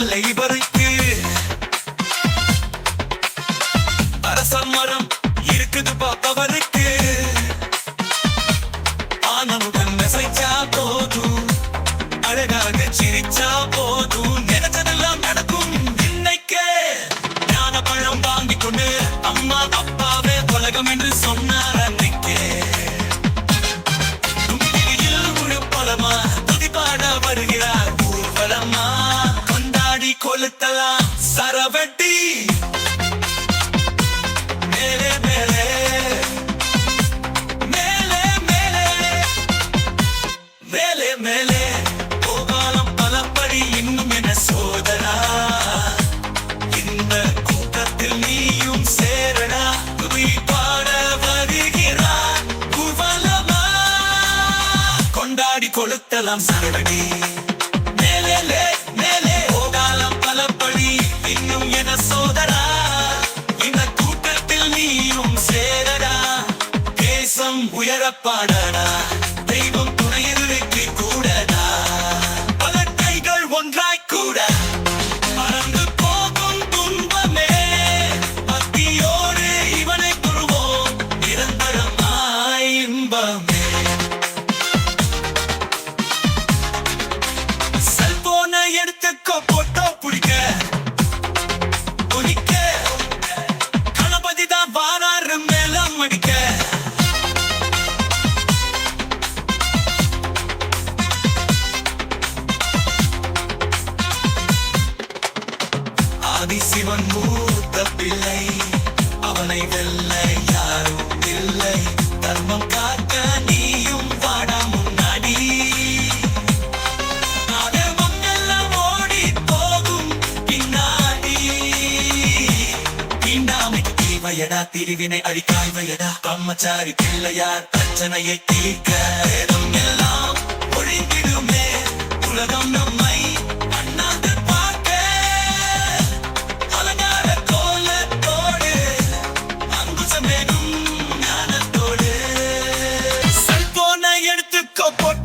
இல்லை இவருக்கு. அரச மரம் இருக்குது பார்ப்பவருக்கு ஆனமுடன் நெசைச்சா போதும் அழகாக சிரிச்சா போதும் நினைச்சதெல்லாம் நடக்கும் இன்னைக்கு. ஞான பழம் வாங்கி கொண்டு அம்மா அப்பாவே சரவட்டி மேலே மேலே. மேலே மேலே. மேலே மேலே. போகாலம் பலப்படி இன்னும் என சோதரா இந்த கூட்டத்தில் நீயும் சேரடா. பாட வருகிறார் கொண்டாடி கொளுத்தலாம் சரடடி. உயரப்பாடனா ஆதி சிவன் மூத்த பிள்ளை. அவனை வெல்ல யாரும் இல்லை. தர்மம் காக்க நீயும் வாடா முன்னாடி. அதர்மம் எல்லாம் ஓடி போகும் பின்னாடி. பின்னாமை தீவையடா திரிவினை அழிக்காய்வையடா பிரம்மச்சாரி பிள்ளையார் பிரச்சனையை தீர்க்க I'll